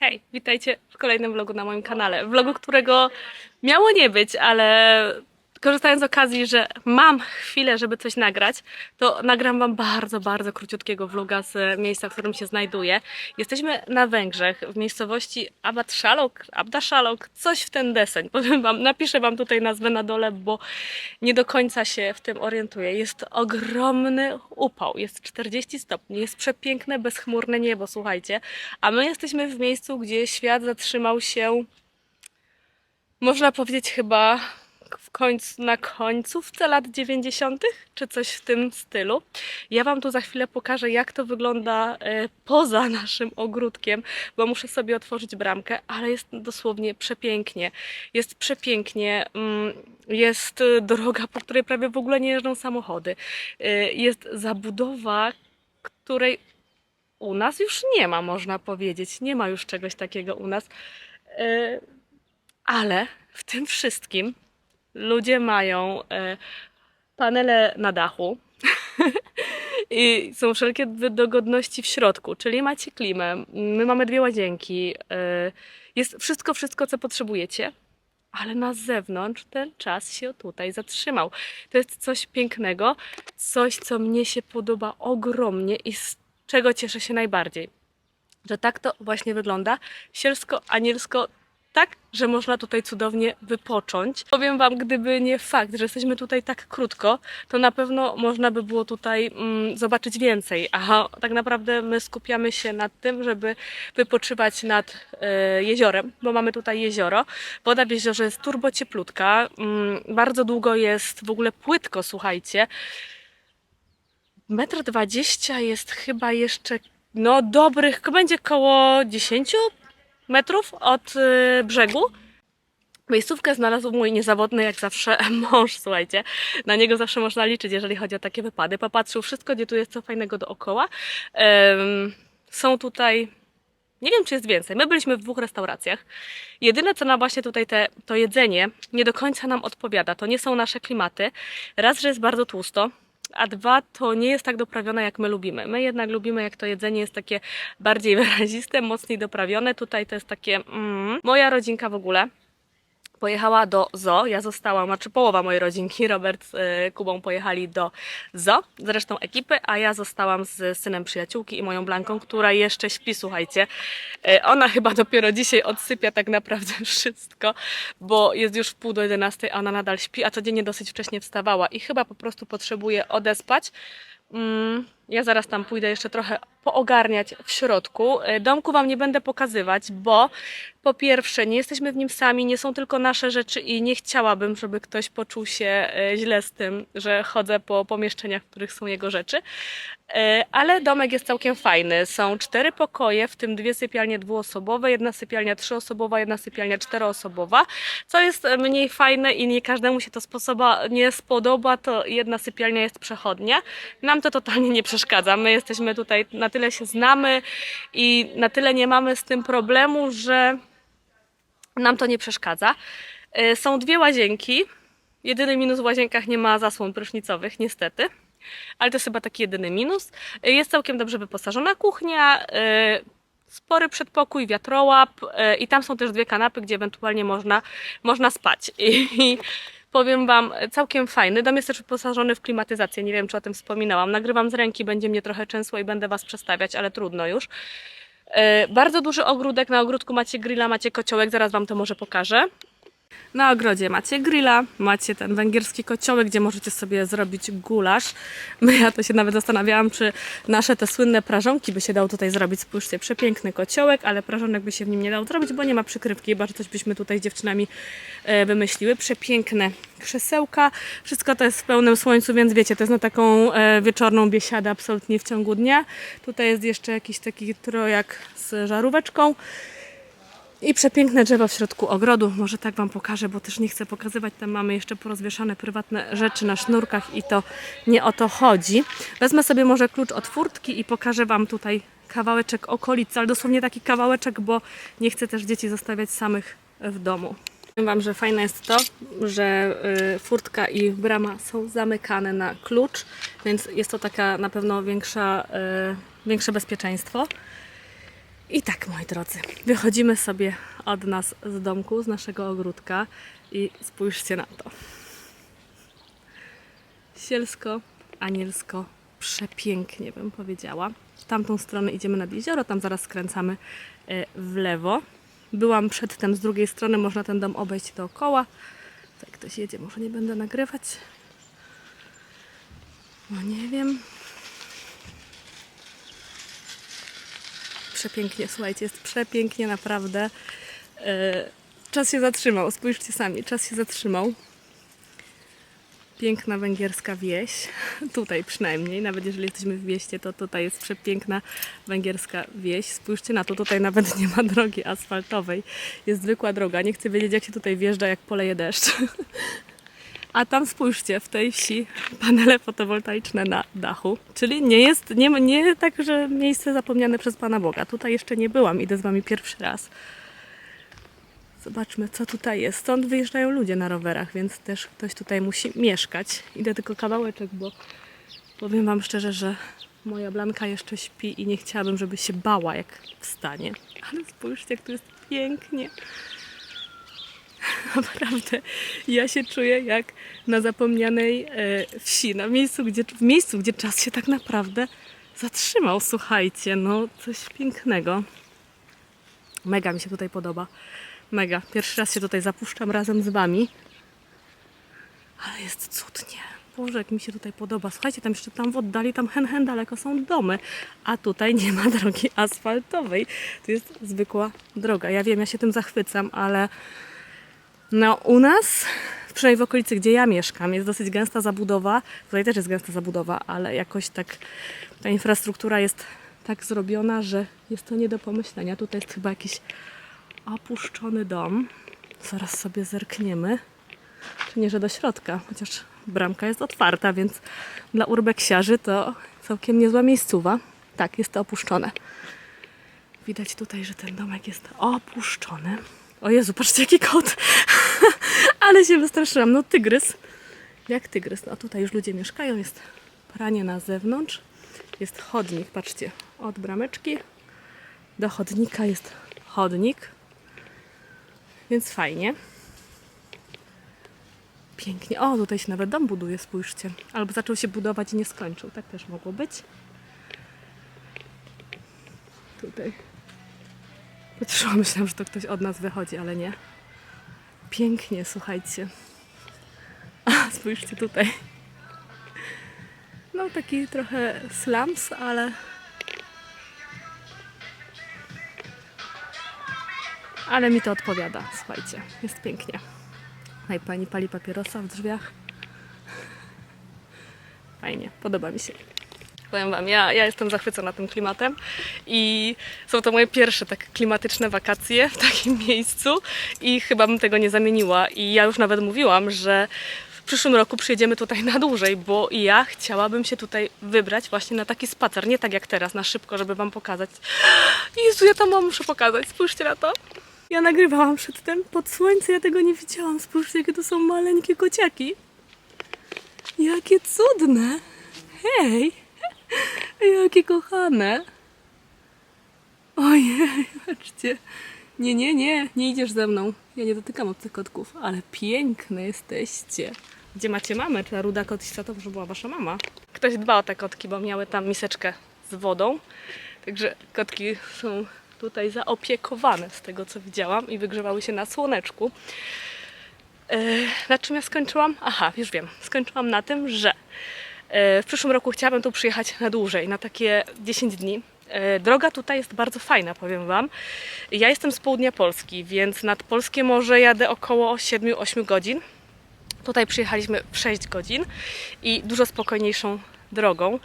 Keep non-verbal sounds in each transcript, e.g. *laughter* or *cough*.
Hej, witajcie w kolejnym vlogu na moim kanale. Vlogu, którego miało nie być, ale korzystając z okazji, że mam chwilę, żeby coś nagrać, to nagram Wam bardzo, bardzo króciutkiego vloga z miejsca, w którym się znajduję. Jesteśmy na Węgrzech, w miejscowości Abad Szalok, Abda Szalok, coś w ten deseń. *laughs* Powiem Wam, napiszę Wam tutaj nazwę na dole, bo nie do końca się w tym orientuję. Jest ogromny upał, jest 40 stopni, jest przepiękne, bezchmurne niebo, słuchajcie. A my jesteśmy w miejscu, gdzie świat zatrzymał się, można powiedzieć chyba w końcu, na końcówce lat 90., czy coś w tym stylu. Ja Wam tu za chwilę pokażę, jak to wygląda e, poza *laughs* naszym ogródkiem, bo muszę sobie otworzyć bramkę, ale jest dosłownie przepięknie. Jest przepięknie, mm, jest e, droga, po której prawie w ogóle nie jeżdżą samochody. E, Jest zabudowa, której u nas już nie ma, można powiedzieć. Nie ma już czegoś takiego u nas. Ale w tym wszystkim ludzie mają e, panele na dachu *laughs* i są wszelkie dogodności w środku, czyli macie klimę, my mamy dwie łazienki, e, jest wszystko, wszystko, co potrzebujecie. Ale na zewnątrz ten czas się tutaj zatrzymał. To jest coś pięknego, coś, co mnie się podoba ogromnie i z czego cieszę się najbardziej. Że tak to właśnie wygląda. Sielsko-anielsko tak, że można tutaj cudownie wypocząć. Powiem Wam, gdyby nie fakt, że jesteśmy tutaj tak krótko, to na pewno można by było tutaj mm, zobaczyć więcej. A tak naprawdę my skupiamy się nad tym, żeby wypoczywać nad e, jeziorem, bo mamy tutaj jezioro. Woda w jeziorze jest turbo cieplutka. Mm, bardzo długo jest w ogóle płytko, słuchajcie. Metr dwadzieścia jest chyba jeszcze, no dobrych, będzie koło 10 metrów od y, brzegu. Miejscówkę znalazł mój niezawodny, jak zawsze, *laughs* mąż, słuchajcie. Na niego zawsze można liczyć, jeżeli chodzi o takie wypady. Popatrzył wszystko, gdzie tu jest co fajnego dookoła. Są tutaj, nie wiem czy jest więcej, my byliśmy w dwóch restauracjach. Jedyne co nam właśnie tutaj te, to jedzenie nie do końca nam odpowiada. To nie są nasze klimaty. Raz, że jest bardzo tłusto, a dwa, to nie jest tak doprawione, jak my lubimy. My jednak lubimy, jak to jedzenie jest takie bardziej *laughs* wyraziste, mocniej doprawione. Tutaj to jest takie. Mm. Moja rodzinka w ogóle pojechała do zoo. Ja zostałam, znaczy połowa mojej rodzinki, Robert z y, Kubą pojechali do zoo, z resztą ekipy, a ja zostałam z synem przyjaciółki i moją Blanką, która jeszcze śpi, słuchajcie. Y, Ona chyba dopiero dzisiaj odsypia tak naprawdę *laughs* wszystko, bo jest już w pół do 11, a ona nadal śpi, a codziennie dosyć wcześnie wstawała i chyba po prostu potrzebuje odespać. Mm, Ja zaraz tam pójdę jeszcze trochę poogarniać w środku. Y, Domku Wam nie będę pokazywać, bo po pierwsze nie jesteśmy w nim sami, nie są tylko nasze rzeczy i nie chciałabym, żeby ktoś poczuł się y, źle z tym, że chodzę po pomieszczeniach, w których są jego rzeczy. Y, Ale domek jest całkiem fajny. Są cztery pokoje, w tym dwie sypialnie dwuosobowe, jedna sypialnia trzyosobowa, jedna sypialnia czteroosobowa. Co jest mniej fajne i nie każdemu się to sposoba, nie spodoba, to jedna sypialnia jest przechodnia. Nam to totalnie nie przeszkadza. My jesteśmy tutaj, na tyle się znamy i na tyle nie mamy z tym problemu, że nam to nie przeszkadza. Y, Są dwie łazienki. Jedyny minus w łazienkach nie ma zasłon prysznicowych, niestety. Ale to jest chyba taki jedyny minus. Y, Jest całkiem dobrze wyposażona kuchnia, y, spory przedpokój, wiatrołap i tam są też dwie kanapy, gdzie ewentualnie można, można spać. I powiem Wam, całkiem fajny. Dom jest też wyposażony w klimatyzację. Nie wiem, czy o tym wspominałam. Nagrywam z ręki, będzie mnie trochę częsło i będę Was przestawiać, ale trudno już. E, Bardzo duży ogródek. Na ogródku macie grilla, macie kociołek, zaraz Wam to może pokażę. Na ogrodzie macie grilla, macie ten węgierski kociołek, gdzie możecie sobie zrobić gulasz. Ja to się nawet zastanawiałam, czy nasze te słynne prażonki by się dało tutaj zrobić. Spójrzcie, przepiękny kociołek, ale prażonek by się w nim nie dało zrobić, bo nie ma przykrywki, chyba że coś byśmy tutaj z dziewczynami e, wymyśliły. Przepiękne krzesełka, wszystko to jest w pełnym słońcu, więc wiecie, to jest na taką e, wieczorną biesiadę absolutnie w ciągu dnia. Tutaj jest jeszcze jakiś taki trojak z żaróweczką. I przepiękne drzewo w środku ogrodu. Może tak Wam pokażę, bo też nie chcę pokazywać. Tam mamy jeszcze porozwieszane prywatne rzeczy na sznurkach i to nie o to chodzi. Wezmę sobie może klucz od furtki i pokażę Wam tutaj kawałeczek okolicy, ale dosłownie taki kawałeczek, bo nie chcę też dzieci zostawiać samych w domu. Powiem Wam, że fajne jest to, że y, furtka i brama są zamykane na klucz, więc jest to taka na pewno większa, y, większe bezpieczeństwo. I tak, moi drodzy, wychodzimy sobie od nas z domku, z naszego ogródka i spójrzcie na to. Sielsko, anielsko, przepięknie bym powiedziała. W tamtą stronę idziemy nad jezioro, tam zaraz skręcamy e, w lewo. Byłam przedtem z drugiej strony, można ten dom obejść dookoła. Tak ktoś jedzie, może nie będę nagrywać. No nie wiem. Przepięknie, słuchajcie, jest przepięknie naprawdę. E, Czas się zatrzymał, spójrzcie sami, czas się zatrzymał. Piękna węgierska wieś, *laughs* tutaj przynajmniej, nawet jeżeli jesteśmy w mieście, to tutaj jest przepiękna węgierska wieś. Spójrzcie na to, tutaj nawet *laughs* nie ma drogi asfaltowej, jest zwykła droga. Nie chcę wiedzieć, jak się tutaj wjeżdża, jak poleje deszcz. *laughs* A tam spójrzcie, w tej wsi panele fotowoltaiczne na dachu. Czyli nie jest, nie, nie tak, że miejsce zapomniane przez Pana Boga. Tutaj jeszcze nie byłam, idę z Wami pierwszy raz. Zobaczmy, co tutaj jest. Stąd wyjeżdżają ludzie na rowerach, więc też ktoś tutaj musi mieszkać. Idę tylko kawałeczek, bo powiem Wam szczerze, że moja Blanka jeszcze śpi i nie chciałabym, żeby się bała, jak wstanie. Ale spójrzcie, jak tu jest pięknie. *laughs* Naprawdę, ja się czuję jak na zapomnianej e, wsi, na miejscu, gdzie, w miejscu, gdzie czas się tak naprawdę zatrzymał. Słuchajcie, no coś pięknego. Mega mi się tutaj podoba. Mega. Pierwszy raz się tutaj zapuszczam razem z Wami. Ale jest cudnie. Boże, jak mi się tutaj podoba. Słuchajcie, tam jeszcze tam w oddali, tam hen, hen daleko są domy. A tutaj nie ma drogi asfaltowej. To jest zwykła droga. Ja wiem, ja się tym zachwycam, ale no u nas, przynajmniej w okolicy, gdzie ja mieszkam, jest dosyć gęsta zabudowa. Tutaj też jest gęsta zabudowa, ale jakoś tak ta infrastruktura jest tak zrobiona, że jest to nie do pomyślenia. Tutaj jest chyba jakiś opuszczony dom. Zaraz sobie zerkniemy. Czy nie, że do środka, chociaż bramka jest otwarta, więc dla urbeksiarzy to całkiem niezła miejscowa. Tak, jest to opuszczone. Widać tutaj, że ten domek jest opuszczony. O Jezu, patrzcie jaki kot! *laughs* Ale się wystraszyłam. No tygrys. Jak tygrys. No tutaj już ludzie mieszkają. Jest pranie na zewnątrz. Jest chodnik, patrzcie. Od brameczki do chodnika jest chodnik. Więc fajnie. Pięknie. O, tutaj się nawet dom buduje, spójrzcie. Albo zaczął się budować i nie skończył. Tak też mogło być. Tutaj. Patrzyłam, *laughs* myślałam, że to ktoś od nas wychodzi, ale nie. Pięknie, słuchajcie. A, spójrzcie tutaj. No, taki trochę slums, ale... Ale mi to odpowiada, słuchajcie. Jest pięknie. Tutaj pani pali papierosa w drzwiach. Fajnie, podoba mi się. Powiem Wam, ja, ja jestem zachwycona tym klimatem i są to moje pierwsze tak klimatyczne wakacje w takim *laughs* miejscu i chyba bym tego nie zamieniła. I ja już nawet mówiłam, że w przyszłym roku przyjedziemy tutaj na dłużej, bo ja chciałabym się tutaj wybrać właśnie na taki spacer. Nie tak jak teraz, na szybko, żeby Wam pokazać. *gasps* Jezu, ja tam mam muszę pokazać, spójrzcie na to. Ja nagrywałam przedtem pod słońce, ja tego nie widziałam. Spójrzcie, jakie to są maleńkie kociaki. Jakie cudne. Hej, jakie kochane. Ojej, patrzcie. Nie, nie, nie, nie idziesz ze mną. Ja nie dotykam obcych kotków, ale piękne jesteście. Gdzie macie mamę? Ta ruda kotista to może była wasza mama? Ktoś dba o te kotki, bo miały tam miseczkę z wodą. Także kotki są tutaj zaopiekowane z tego, co widziałam i wygrzewały się na słoneczku. E, Na czym ja skończyłam? Aha, już wiem. Skończyłam na tym, że w przyszłym roku chciałabym tu przyjechać na dłużej, na takie 10 dni. E, Droga tutaj jest bardzo fajna, powiem Wam. Ja jestem z południa Polski, więc nad Polskie Morze jadę około 7-8 godzin. Tutaj przyjechaliśmy w 6 godzin i dużo spokojniejszą drogą.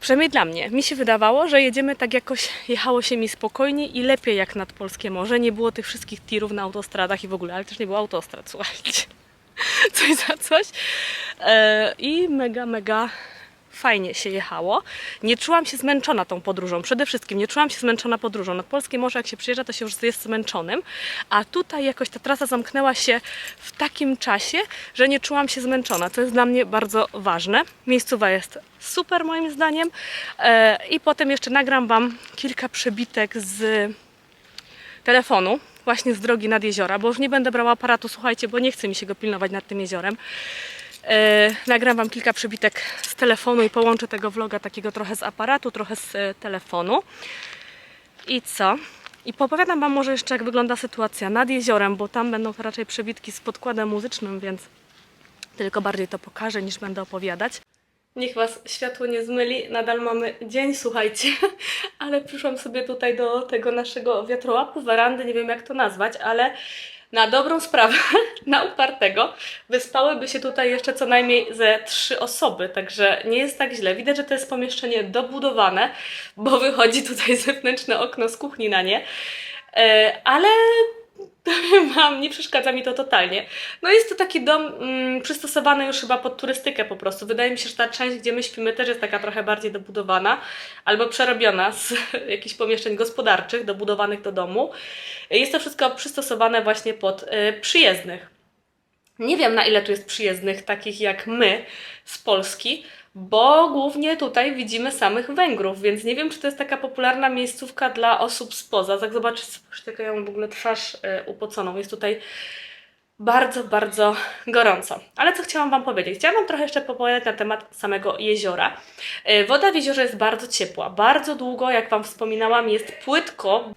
Przynajmniej dla mnie. Mi się wydawało, że jedziemy tak jakoś, jechało się mi spokojniej i lepiej jak nad Polskie Morze. Nie było tych wszystkich tirów na autostradach i w ogóle, ale też nie było autostrad, *laughs* słuchajcie. Coś za coś. E, I mega, mega fajnie się jechało. Nie czułam się zmęczona tą podróżą. Przede wszystkim nie czułam się zmęczona podróżą. Nad polskie morze, jak się przyjeżdża, to się już jest zmęczonym. A tutaj jakoś ta trasa zamknęła się w takim czasie, że nie czułam się zmęczona. To jest dla mnie bardzo ważne. Miejscowa jest super moim zdaniem. E, I potem jeszcze nagram Wam kilka przebitek z telefonu, właśnie z drogi nad jeziora, bo już nie będę brała aparatu, słuchajcie, bo nie chce mi się go pilnować nad tym jeziorem. E, nagram Wam kilka przebitek z telefonu i połączę tego vloga takiego trochę z aparatu, trochę z e, telefonu. I co? I popowiadam Wam może jeszcze, jak wygląda sytuacja nad jeziorem, bo tam będą raczej przebitki z podkładem muzycznym, więc tylko bardziej to pokażę niż będę opowiadać. Niech Was światło nie zmyli, nadal mamy dzień, słuchajcie, *laughs* ale przyszłam sobie tutaj do tego naszego wiatrołapu, werandy, nie wiem jak to nazwać, ale na dobrą sprawę, *laughs* na upartego, wyspałyby się tutaj jeszcze co najmniej ze trzy osoby, także nie jest tak źle. Widać, że to jest pomieszczenie dobudowane, bo wychodzi tutaj *laughs* zewnętrzne okno z kuchni na nie, E, ale powiem *laughs* nie przeszkadza mi to totalnie. No jest to taki dom mm, przystosowany już chyba pod turystykę po prostu. Wydaje mi się, że ta część, gdzie my śpimy też jest taka trochę bardziej dobudowana albo przerobiona z *laughs* jakichś pomieszczeń gospodarczych dobudowanych do domu. Jest to wszystko przystosowane właśnie pod y, przyjezdnych. Nie wiem, na ile tu jest przyjezdnych, takich jak my z Polski, bo głównie tutaj widzimy samych Węgrów, więc nie wiem, czy to jest taka popularna miejscówka dla osób spoza. Tak zobaczcie, jaką ja mam w ogóle twarz y, upoconą. Jest tutaj bardzo, bardzo gorąco. Ale co chciałam Wam powiedzieć? Chciałam Wam trochę jeszcze opowiadać na temat samego jeziora. Y, Woda w jeziorze jest bardzo ciepła. Bardzo długo, jak Wam wspominałam, jest płytko,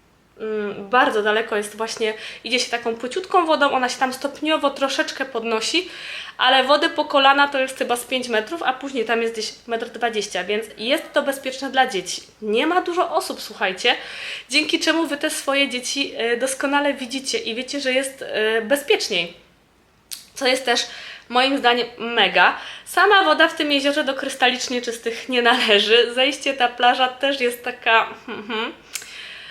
bardzo daleko jest właśnie, idzie się taką płyciutką wodą, ona się tam stopniowo troszeczkę podnosi, ale wody po kolana to jest chyba z 5 metrów, a później tam jest gdzieś 1,20 m, więc jest to bezpieczne dla dzieci. Nie ma dużo osób, słuchajcie, dzięki czemu Wy te swoje dzieci e, doskonale widzicie i wiecie, że jest e, bezpieczniej co jest też moim zdaniem mega. Sama woda w tym jeziorze do krystalicznie czystych nie należy. Zejście ta plaża też jest taka. *laughs*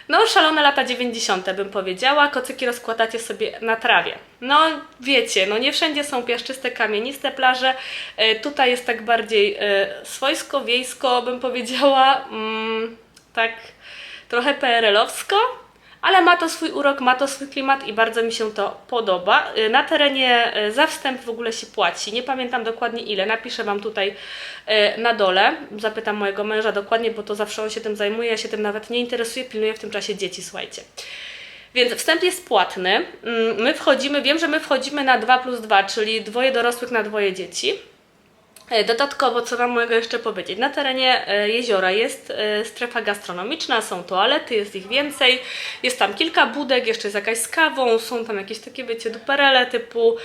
No, szalone lata 90. bym powiedziała. Kocyki rozkładacie sobie na trawie. No, wiecie, no nie wszędzie są piaszczyste, kamieniste plaże. E, tutaj jest tak bardziej e, swojsko, wiejsko, bym powiedziała. Mm, tak trochę PRL-owsko, ale ma to swój urok, ma to swój klimat i bardzo mi się to podoba. Y, Na terenie y, za wstęp w ogóle się płaci. Nie pamiętam dokładnie ile, napiszę Wam tutaj y, na dole. Zapytam mojego męża dokładnie, bo to zawsze on się tym zajmuje, ja się tym nawet nie interesuję, pilnuję w tym czasie dzieci, słuchajcie. Więc wstęp jest płatny. Mm, My wchodzimy, wiem, że my wchodzimy na 2 plus 2, czyli dwoje dorosłych na dwoje dzieci. E, Dodatkowo, co Wam mogę jeszcze powiedzieć, na terenie e, jeziora jest e, strefa gastronomiczna, są toalety, jest ich więcej, jest tam kilka budek, jeszcze jest jakaś z kawą, są tam jakieś takie, wiecie, duperele typu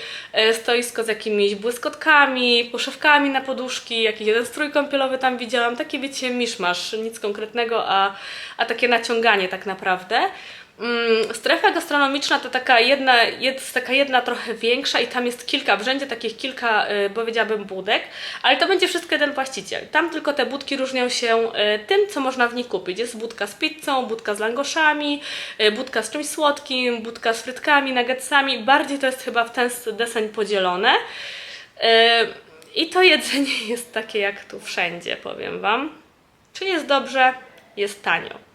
stoisko z jakimiś błyskotkami, poszewkami na poduszki, jakiś jeden strój kąpielowy tam widziałam, takie wiecie, miszmasz, nic konkretnego, a, a takie naciąganie tak naprawdę. Mm, Strefa gastronomiczna to taka jedna, jest taka jedna trochę większa i tam jest kilka, w rzędzie takich kilka, y, powiedziałabym, budek, ale to będzie wszystko jeden właściciel. Tam tylko te budki różnią się y, tym, co można w nich kupić. Jest budka z pizzą, budka z langoszami, y, budka z czymś słodkim, budka z frytkami, nuggetsami. Bardziej to jest chyba w ten deseń podzielone. I to jedzenie *laughs* jest takie jak tu wszędzie, powiem Wam. Czy jest dobrze? Jest tanio.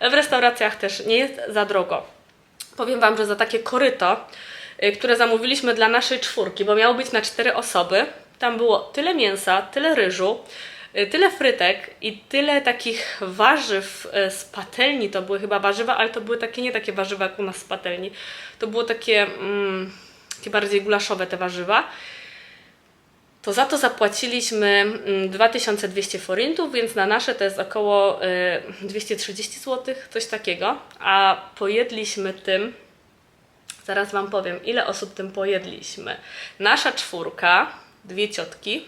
W restauracjach też nie jest za drogo. Powiem Wam, że za takie koryto, y, które zamówiliśmy dla naszej czwórki, bo miało być na cztery osoby, tam było tyle mięsa, tyle ryżu, y, tyle frytek i tyle takich warzyw y, z patelni. To były chyba warzywa, ale to były takie nie takie warzywa jak u nas z patelni. To było takie, mm, takie bardziej gulaszowe te warzywa to za to zapłaciliśmy mm, 2200 forintów, więc na nasze to jest około y, 230 zł, coś takiego. A pojedliśmy tym, zaraz Wam powiem, ile osób tym pojedliśmy. Nasza czwórka, dwie ciotki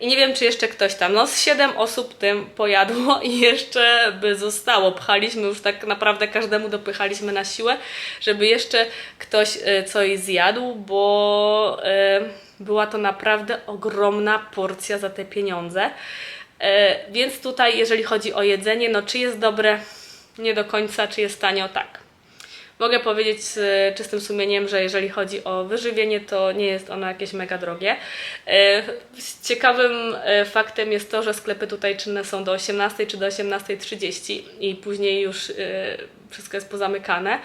i nie wiem, czy jeszcze ktoś tam, no z 7 osób tym pojadło i jeszcze by zostało. Pchaliśmy już tak naprawdę każdemu dopychaliśmy na siłę, żeby jeszcze ktoś y, coś zjadł, bo y, była to naprawdę ogromna porcja za te pieniądze. Y, więc tutaj, jeżeli chodzi o jedzenie, no czy jest dobre? Nie do końca, czy jest tanio? Tak. Mogę powiedzieć z czystym sumieniem, że jeżeli chodzi o wyżywienie, to nie jest ono jakieś mega drogie. E, Ciekawym e, faktem jest to, że sklepy tutaj czynne są do 18 czy do 18.30 i później już e, wszystko jest pozamykane.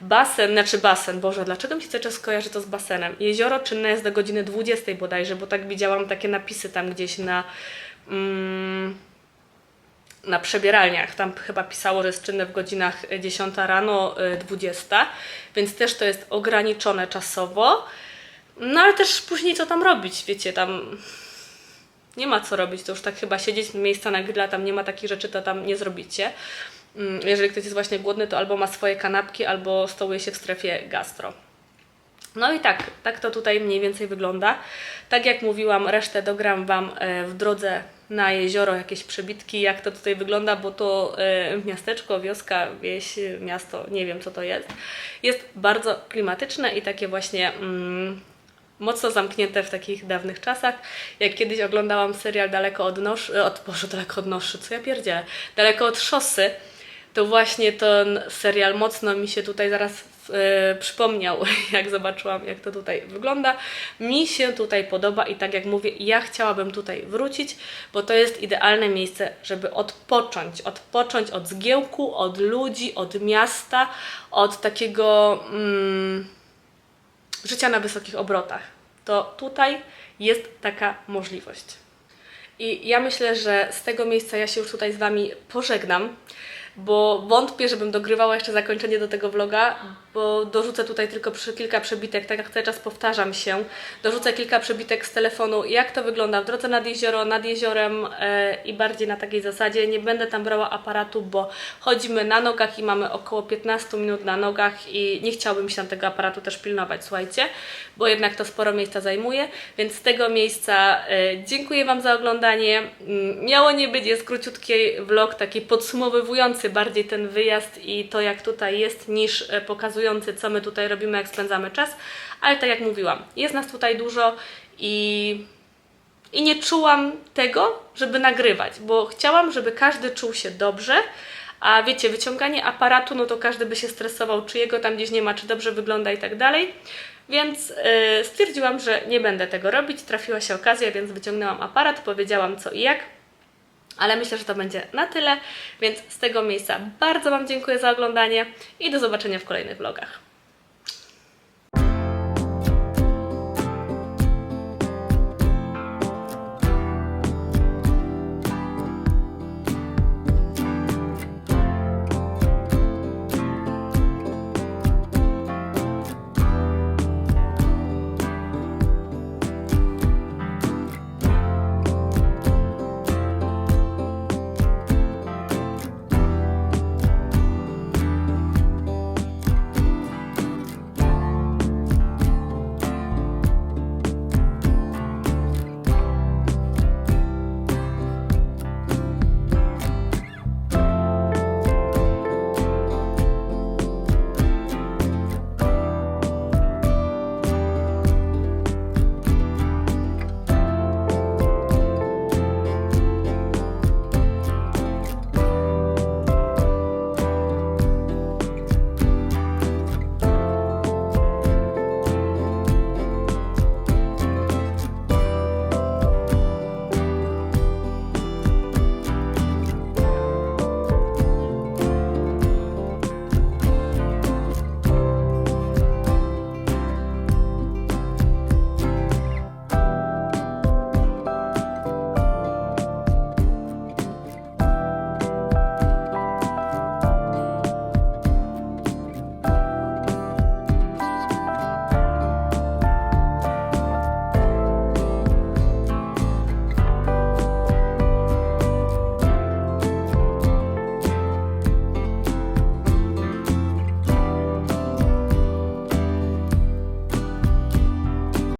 Basen, znaczy basen, Boże, dlaczego mi się cały czas kojarzy to z basenem? Jezioro czynne jest do godziny 20 bodajże, bo tak widziałam takie napisy tam gdzieś na... Mm, na przebieralniach. Tam chyba pisało, że jest czynne w godzinach 10 rano, y, 20, więc też to jest ograniczone czasowo. No ale też później co tam robić, wiecie, tam nie ma co robić, to już tak chyba siedzieć miejsca na grilla, tam nie ma takich rzeczy, to tam nie zrobicie. Mm, Jeżeli ktoś jest właśnie głodny, to albo ma swoje kanapki, albo stołuje się w strefie gastro. No i tak, tak to tutaj mniej więcej wygląda. Tak jak mówiłam, resztę dogram Wam e, w drodze na jezioro, jakieś przebitki, jak to tutaj wygląda, bo to e, miasteczko, wioska, wieś, miasto, nie wiem co to jest. Jest bardzo klimatyczne i takie właśnie mm, mocno zamknięte w takich dawnych czasach. Jak kiedyś oglądałam serial Daleko od Noszy, od, Boże, Daleko od Noszy, co ja pierdzielę, Daleko od Szosy, to właśnie ten serial mocno mi się tutaj zaraz e, przypomniał, *laughs* jak zobaczyłam, jak to tutaj wygląda. Mi się tutaj podoba i tak jak mówię, ja chciałabym tutaj wrócić, bo to jest idealne miejsce, żeby odpocząć. Odpocząć od zgiełku, od ludzi, od miasta, od takiego mm, życia na wysokich obrotach. To tutaj jest taka możliwość. I ja myślę, że z tego miejsca ja się już tutaj z Wami pożegnam, bo wątpię, żebym dogrywała jeszcze zakończenie do tego vloga, bo dorzucę tutaj tylko przy kilka przebitek, tak jak cały czas powtarzam się, dorzucę kilka przebitek z telefonu, jak to wygląda w drodze nad jezioro, nad jeziorem e, i bardziej na takiej zasadzie. Nie będę tam brała aparatu, bo chodzimy na nogach i mamy około 15 minut na nogach i nie chciałabym się tam tego aparatu też pilnować, słuchajcie, bo jednak to sporo miejsca zajmuje, więc z tego miejsca e, dziękuję Wam za oglądanie. Mm, Miało nie być, jest króciutki vlog, taki bardziej ten wyjazd i to jak tutaj jest, niż e, pokazujący co my tutaj robimy, jak spędzamy czas, ale tak jak mówiłam, jest nas tutaj dużo i i nie czułam tego, żeby nagrywać, bo chciałam, żeby każdy czuł się dobrze, a wiecie, wyciąganie aparatu, no to każdy by się stresował, czy jego tam gdzieś nie ma, czy dobrze wygląda i tak dalej. Więc yy, stwierdziłam, że nie będę tego robić. Trafiła się okazja, więc wyciągnęłam aparat, powiedziałam co i jak. Ale myślę, że to będzie na tyle, więc z tego miejsca bardzo Wam dziękuję za oglądanie i do zobaczenia w kolejnych vlogach.